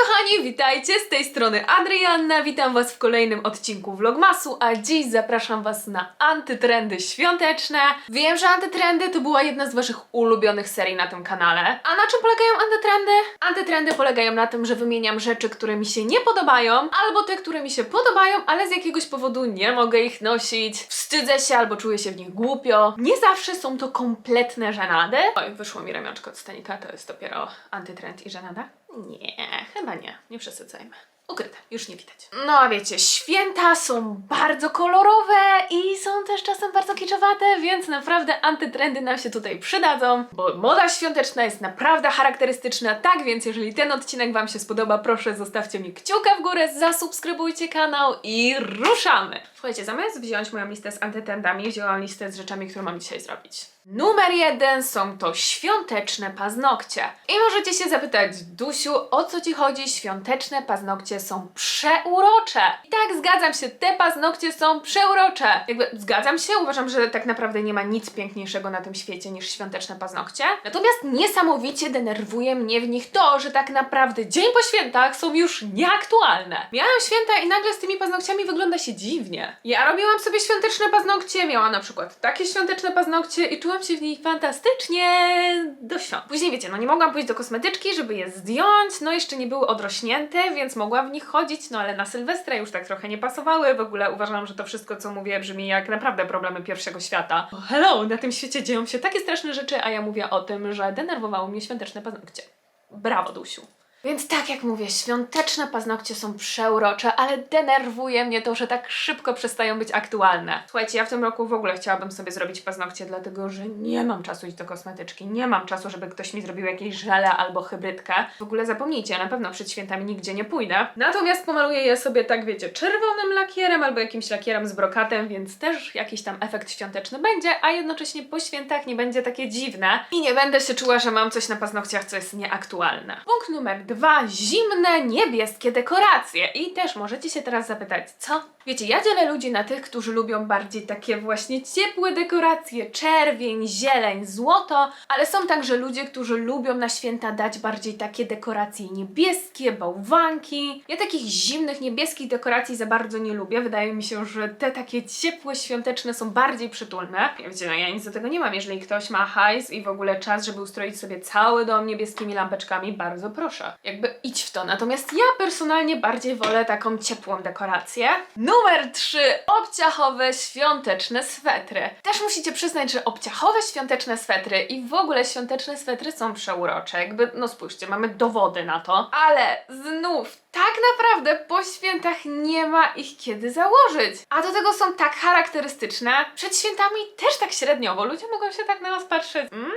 kochani, witajcie, z tej strony Adrianna, witam was w kolejnym odcinku Vlogmasu, a dziś zapraszam was na antytrendy świąteczne. Wiem, że antytrendy to była jedna z waszych ulubionych serii na tym kanale. A na czym polegają antytrendy? Antytrendy polegają na tym, że wymieniam rzeczy, które mi się nie podobają, albo te, które mi się podobają, ale z jakiegoś powodu nie mogę ich nosić, wstydzę się albo czuję się w nich głupio. Nie zawsze są to kompletne żenady. Oj, wyszło mi ramionczko od stanika, to jest dopiero antytrend i żenada? Nie, chyba nie. Nie przesadzajmy. Ukryte, już nie widać. No a wiecie, święta są bardzo kolorowe i są też czasem bardzo kiczowate, więc naprawdę antytrendy nam się tutaj przydadzą, bo moda świąteczna jest naprawdę charakterystyczna, tak więc jeżeli ten odcinek Wam się spodoba, proszę zostawcie mi kciuka w górę, zasubskrybujcie kanał i ruszamy! Słuchajcie, zamiast wziąć moją listę z antytrendami, wzięłam listę z rzeczami, które mam dzisiaj zrobić. Numer jeden są to świąteczne paznokcie. I możecie się zapytać, Dusiu, o co Ci chodzi? Świąteczne paznokcie są przeurocze. I tak, zgadzam się, te paznokcie są przeurocze. Jakby zgadzam się, uważam, że tak naprawdę nie ma nic piękniejszego na tym świecie niż świąteczne paznokcie. Natomiast niesamowicie denerwuje mnie w nich to, że tak naprawdę dzień po świętach są już nieaktualne. Miałam święta i nagle z tymi paznokciami wygląda się dziwnie. Ja robiłam sobie świąteczne paznokcie, miałam na przykład takie świąteczne paznokcie i czułam się w nich fantastycznie do świąt. Później wiecie, no nie mogłam pójść do kosmetyczki, żeby je zdjąć, no jeszcze nie były odrośnięte, więc mogłam w nich chodzić, no ale na Sylwestra już tak trochę nie pasowały. W ogóle uważam, że to wszystko, co mówię, brzmi jak naprawdę problemy pierwszego świata. Hello, na tym świecie dzieją się takie straszne rzeczy, a ja mówię o tym, że denerwowało mnie świąteczne paznokcie. Brawo, Dusiu. Więc tak jak mówię, świąteczne paznokcie są przeurocze, ale denerwuje mnie to, że tak szybko przestają być aktualne. Słuchajcie, ja w tym roku w ogóle chciałabym sobie zrobić paznokcie, dlatego że nie mam czasu iść do kosmetyczki, nie mam czasu, żeby ktoś mi zrobił jakieś żele albo hybrydkę. W ogóle zapomnijcie, na pewno przed świętami nigdzie nie pójdę. Natomiast pomaluję je sobie tak, wiecie, czerwonym lakierem albo jakimś lakierem z brokatem, więc też jakiś tam efekt świąteczny będzie, a jednocześnie po świętach nie będzie takie dziwne i nie będę się czuła, że mam coś na paznokciach, co jest nieaktualne. Punkt numer dwa. Zimne, niebieskie dekoracje. I też możecie się teraz zapytać, co? Wiecie, ja dzielę ludzi na tych, którzy lubią bardziej takie właśnie ciepłe dekoracje, czerwień, zieleń, złoto, ale są także ludzie, którzy lubią na święta dać bardziej takie dekoracje niebieskie, bałwanki. Ja takich zimnych, niebieskich dekoracji za bardzo nie lubię. Wydaje mi się, że te takie ciepłe, świąteczne są bardziej przytulne. Wiecie, no ja nic do tego nie mam. Jeżeli ktoś ma hajs i w ogóle czas, żeby ustroić sobie cały dom niebieskimi lampeczkami, bardzo proszę. Jakby idź w to. Natomiast ja personalnie bardziej wolę taką ciepłą dekorację. Numer 3. Obciachowe świąteczne swetry. Też musicie przyznać, że obciachowe świąteczne swetry i w ogóle świąteczne swetry są przeurocze. Jakby, no spójrzcie, mamy dowody na to. Ale znów, tak naprawdę po świętach nie ma ich kiedy założyć. A do tego są tak charakterystyczne. Przed świętami też tak średniowo. Ludzie mogą się tak na nas patrzeć. Mm,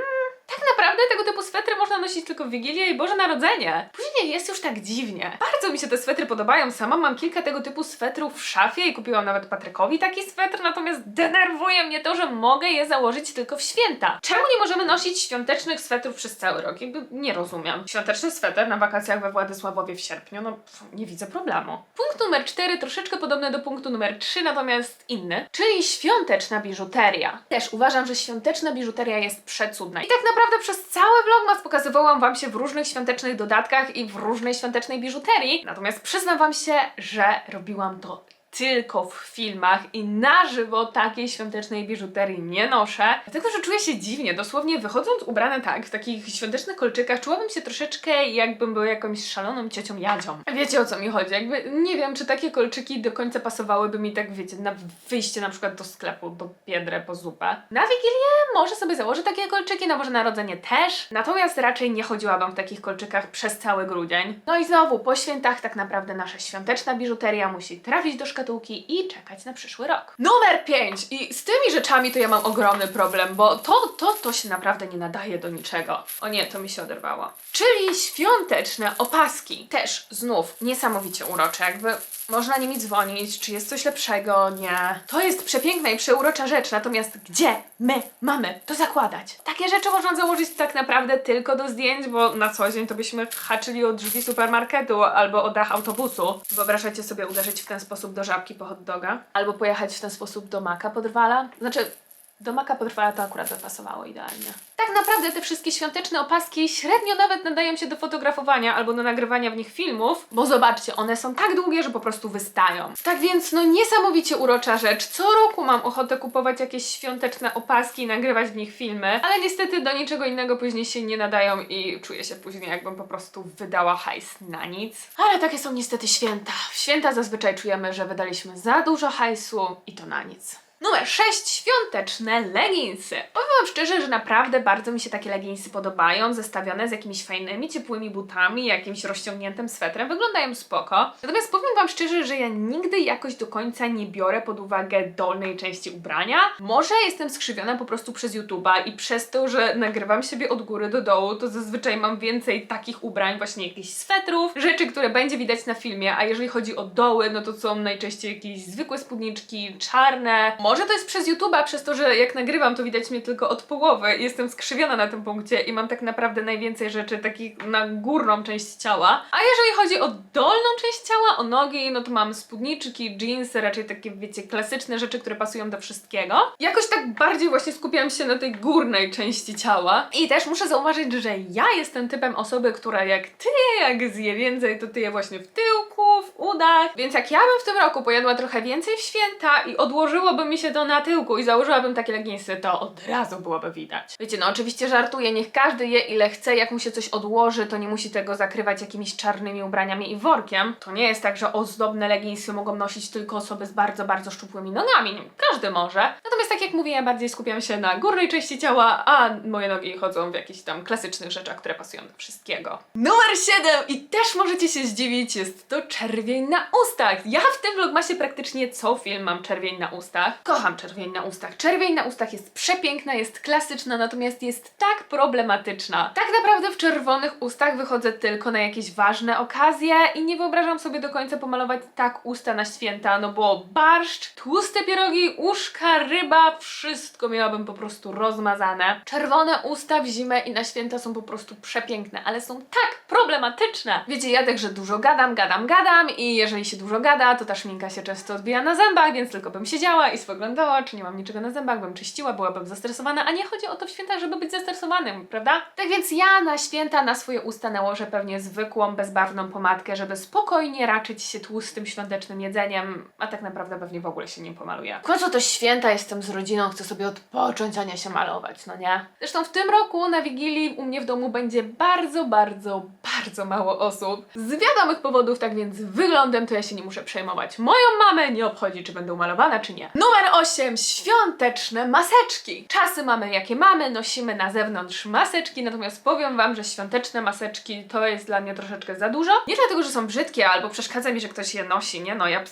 tak naprawdę tego typu swetry można nosić tylko w Wigilię i Boże Narodzenie. Później jest już tak dziwnie. Bardzo mi się te swetry podobają. Sama mam kilka tego typu swetrów w szafie i kupiłam nawet Patrykowi taki swetr, natomiast denerwuje mnie to, że mogę je założyć tylko w święta. Czemu nie możemy nosić świątecznych swetrów przez cały rok? Jakby nie rozumiem. Świąteczny sweter na wakacjach we Władysławowie w sierpniu, no nie widzę problemu. Punkt numer 4 troszeczkę podobny do punktu numer 3, natomiast inny, czyli świąteczna biżuteria. Też uważam, że świąteczna biżuteria jest przecudna. I tak naprawdę przez cały vlogmas pokazywałam wam się w różnych świątecznych dodatkach i w różnej świątecznej biżuterii. Natomiast przyznam wam się, że robiłam to tylko w filmach i na żywo takiej świątecznej biżuterii nie noszę. Dlatego, że czuję się dziwnie. Dosłownie wychodząc ubrana tak, w takich świątecznych kolczykach, czułabym się troszeczkę jakbym była jakąś szaloną ciocią Jadzią. Wiecie o co mi chodzi? Jakby nie wiem, czy takie kolczyki do końca pasowałyby mi tak, wiecie, na wyjście na przykład do sklepu, do Biedrę po zupę. Na Wigilię może sobie założę takie kolczyki, na Boże Narodzenie też. Natomiast raczej nie chodziłabym w takich kolczykach przez cały grudzień. No i znowu, po świętach tak naprawdę nasza świąteczna biżuteria musi trafić do szkatułki i czekać na przyszły rok. Numer 5. I z tymi rzeczami to ja mam ogromny problem, bo to, to, to się naprawdę nie nadaje do niczego. O nie, to mi się oderwało. Czyli świąteczne opaski. Też znów niesamowicie urocze, jakby można nimi dzwonić, czy jest coś lepszego, nie. To jest przepiękna i przeurocza rzecz, natomiast gdzie my mamy to zakładać? Takie rzeczy można założyć tak naprawdę tylko do zdjęć, bo na co dzień to byśmy haczyli o drzwi supermarketu albo o dach autobusu. Wyobrażacie sobie uderzyć w ten sposób do żabki po hot doga? Albo pojechać w ten sposób do maka podrwala? Znaczy, Do maka potrwała to akurat dopasowało idealnie. Tak naprawdę te wszystkie świąteczne opaski średnio nawet nadają się do fotografowania albo do nagrywania w nich filmów, bo zobaczcie, one są tak długie, że po prostu wystają. Tak więc, no niesamowicie urocza rzecz. Co roku mam ochotę kupować jakieś świąteczne opaski i nagrywać w nich filmy, ale niestety do niczego innego później się nie nadają i czuję się później, jakbym po prostu wydała hajs na nic. Ale takie są niestety święta. W święta zazwyczaj czujemy, że wydaliśmy za dużo hajsu i to na nic. Numer 6. Świąteczne leginsy. Powiem wam szczerze, że naprawdę bardzo mi się takie leginsy podobają, zestawione z jakimiś fajnymi, ciepłymi butami, jakimś rozciągniętym swetrem. Wyglądają spoko. Natomiast powiem wam szczerze, że ja nigdy jakoś do końca nie biorę pod uwagę dolnej części ubrania. Może jestem skrzywiona po prostu przez YouTube'a i przez to, że nagrywam siebie od góry do dołu, to zazwyczaj mam więcej takich ubrań, właśnie jakichś swetrów, rzeczy, które będzie widać na filmie, a jeżeli chodzi o doły, no to są najczęściej jakieś zwykłe spódniczki, czarne. Może to jest przez YouTube'a, przez to, że jak nagrywam, to widać mnie tylko od połowy. Jestem skrzywiona na tym punkcie i mam tak naprawdę najwięcej rzeczy takich na górną część ciała. A jeżeli chodzi o dolną część ciała, o nogi, no to mam spódniczki, jeansy, raczej takie, wiecie, klasyczne rzeczy, które pasują do wszystkiego. Jakoś tak bardziej właśnie skupiam się na tej górnej części ciała. I też muszę zauważyć, że ja jestem typem osoby, która jak ty, jak zje więcej, to ty je właśnie w tyłku, w udach. Więc jak ja bym w tym roku pojadła trochę więcej w święta i odłożyłoby mi się to na tyłku i założyłabym takie leginsy, to od razu byłoby widać. Wiecie, no oczywiście żartuję, niech każdy je ile chce, jak mu się coś odłoży, to nie musi tego zakrywać jakimiś czarnymi ubraniami i workiem. To nie jest tak, że ozdobne leginsy mogą nosić tylko osoby z bardzo, bardzo szczupłymi nogami. Każdy może. Natomiast jak mówię, ja bardziej skupiam się na górnej części ciała, a moje nogi chodzą w jakichś tam klasycznych rzeczach, które pasują do wszystkiego. Numer 7 i też możecie się zdziwić, jest to czerwień na ustach. Ja w tym vlogmasie praktycznie co film mam czerwień na ustach. Kocham czerwień na ustach. Czerwień na ustach jest przepiękna, jest klasyczna, natomiast jest tak problematyczna. Tak naprawdę w czerwonych ustach wychodzę tylko na jakieś ważne okazje i nie wyobrażam sobie do końca pomalować tak usta na święta, no bo barszcz, tłuste pierogi, uszka, ryba, wszystko miałabym po prostu rozmazane. Czerwone usta w zimę i na święta są po prostu przepiękne, ale są tak problematyczne. Wiecie, ja także dużo gadam, gadam, gadam i jeżeli się dużo gada, to ta szminka się często odbija na zębach, więc tylko bym siedziała i spoglądała, czy nie mam niczego na zębach, bym czyściła, byłabym zestresowana, a nie chodzi o to w święta, żeby być zestresowanym, prawda? Tak więc ja na święta na swoje usta nałożę pewnie zwykłą, bezbarwną pomadkę, żeby spokojnie raczyć się tłustym, świątecznym jedzeniem, a tak naprawdę pewnie w ogóle się nie pomaluję. W końcu to święta, jestem z rodziną, chcę sobie odpocząć, a nie się malować, no nie? Zresztą w tym roku na Wigilii u mnie w domu będzie bardzo, bardzo, bardzo mało osób. Z wiadomych powodów, tak więc wyglądem to ja się nie muszę przejmować. Moją mamę nie obchodzi, czy będę umalowana, czy nie. Numer 8. Świąteczne maseczki. Czasy mamy jakie mamy, nosimy na zewnątrz maseczki, natomiast powiem Wam, że świąteczne maseczki to jest dla mnie troszeczkę za dużo. Nie dlatego, że są brzydkie albo przeszkadza mi, że ktoś je nosi, nie? No ja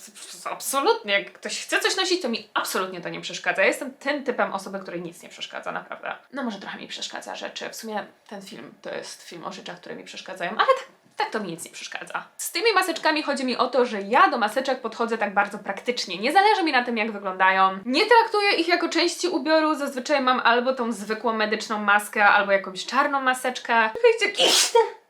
absolutnie, jak ktoś chce coś nosić, to mi absolutnie to nie przeszkadza. Ja jestem tym typem osoby, której nic nie przeszkadza, naprawdę. No może trochę mi przeszkadza rzeczy. W sumie ten film to jest film o rzeczach, które mi przeszkadzają, ale tak tak to mi nic nie przeszkadza. Z tymi maseczkami chodzi mi o to, że ja do maseczek podchodzę tak bardzo praktycznie. Nie zależy mi na tym, jak wyglądają. Nie traktuję ich jako części ubioru. Zazwyczaj mam albo tą zwykłą medyczną maskę, albo jakąś czarną maseczkę. Wiecie,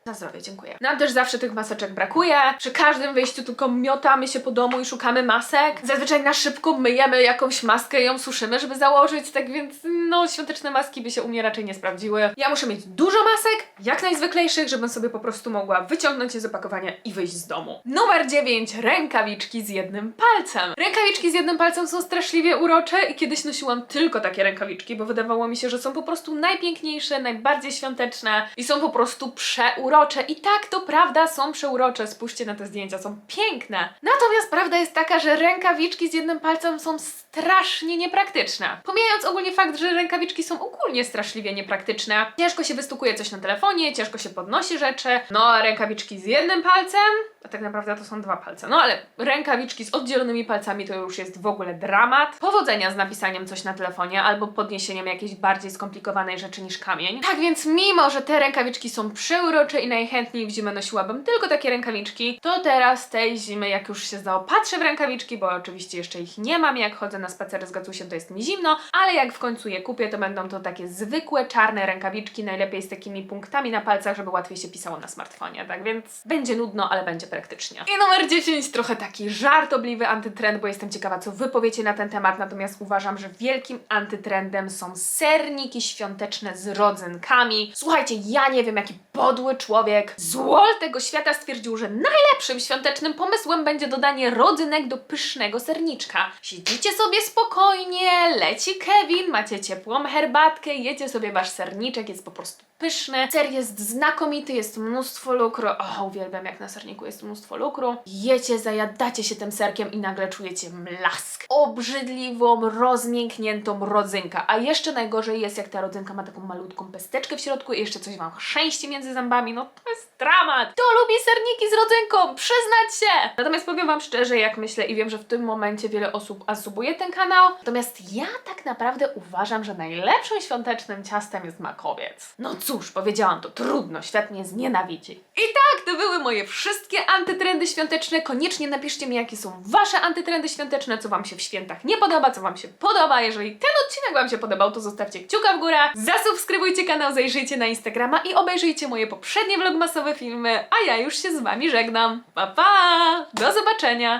na zdrowie, dziękuję. Nam też zawsze tych maseczek brakuje. Przy każdym wyjściu tylko miotamy się po domu i szukamy masek. Zazwyczaj na szybko myjemy jakąś maskę i ją suszymy, żeby założyć, tak więc no świąteczne maski by się u mnie raczej nie sprawdziły. Ja muszę mieć dużo masek, jak najzwyklejszych, żebym sobie po prostu mogła wyciągnąć je z opakowania i wyjść z domu. Numer 9. Rękawiczki z jednym palcem. Rękawiczki z jednym palcem są straszliwie urocze i kiedyś nosiłam tylko takie rękawiczki, bo wydawało mi się, że są po prostu najpiękniejsze, najbardziej świąteczne i są po prostu przeurocze. I tak, to prawda, są przeurocze. Spójrzcie na te zdjęcia, są piękne. Natomiast prawda jest taka, że rękawiczki z jednym palcem są strasznie niepraktyczne. Pomijając ogólnie fakt, że rękawiczki są ogólnie straszliwie niepraktyczne. Ciężko się wystukuje coś na telefonie, ciężko się podnosi rzeczy. No, a rękawiczki z jednym palcem, a tak naprawdę to są dwa palce. No ale rękawiczki z oddzielonymi palcami to już jest w ogóle dramat. Powodzenia z napisaniem coś na telefonie albo podniesieniem jakiejś bardziej skomplikowanej rzeczy niż kamień. Tak więc mimo, że te rękawiczki są przeurocze i najchętniej w zimę nosiłabym tylko takie rękawiczki, to teraz tej zimy, jak już się zaopatrzę w rękawiczki, bo oczywiście jeszcze ich nie mam, jak chodzę na spacery z Gacusiem, to jest mi zimno, ale jak w końcu je kupię, to będą to takie zwykłe, czarne rękawiczki, najlepiej z takimi punktami na palcach, żeby łatwiej się pisało na smartfonie. Tak więc będzie nudno, ale będzie praktycznie. I numer 10, trochę taki żartobliwy antytrend, bo jestem ciekawa, co wy powiecie na ten temat, natomiast uważam, że wielkim antytrendem są serniki świąteczne z rodzynkami. Słuchajcie, ja nie wiem, jaki podły człowiek z tego świata stwierdził, że najlepszym świątecznym pomysłem będzie dodanie rodzynek do pysznego serniczka. Siedzicie sobie spokojnie, leci Kevin, macie ciepłą herbatkę, jecie sobie wasz serniczek, jest po prostu pyszny. Ser jest znakomity, jest mnóstwo lukru. O, uwielbiam jak na serniku jest mnóstwo lukru. Jecie, zajadacie się tym serkiem i nagle czujecie mlask. Obrzydliwą, rozmiękniętą rodzynkę. A jeszcze najgorzej jest, jak ta rodzynka ma taką malutką pesteczkę w środku i jeszcze coś wam chrzęści między zębami. No to jest dramat. Kto lubi serniki z rodzynką? Przyznać się! Natomiast powiem wam szczerze, jak myślę i wiem, że w tym momencie wiele osób asubuje ten kanał. Natomiast ja tak naprawdę uważam, że najlepszym świątecznym ciastem jest makowiec. No cóż, powiedziałam to trudno, świat mnie znienawidzi. I tak, to były moje wszystkie antytrendy świąteczne. Koniecznie napiszcie mi, jakie są wasze antytrendy świąteczne, co wam się w świętach nie podoba, co wam się podoba. Jeżeli ten odcinek wam się podobał, to zostawcie kciuka w górę, zasubskrybujcie kanał, zajrzyjcie na Instagrama i obejrzyjcie moje poprzednie vlogmasowe filmy, a ja już się z wami żegnam. Pa pa! Do zobaczenia!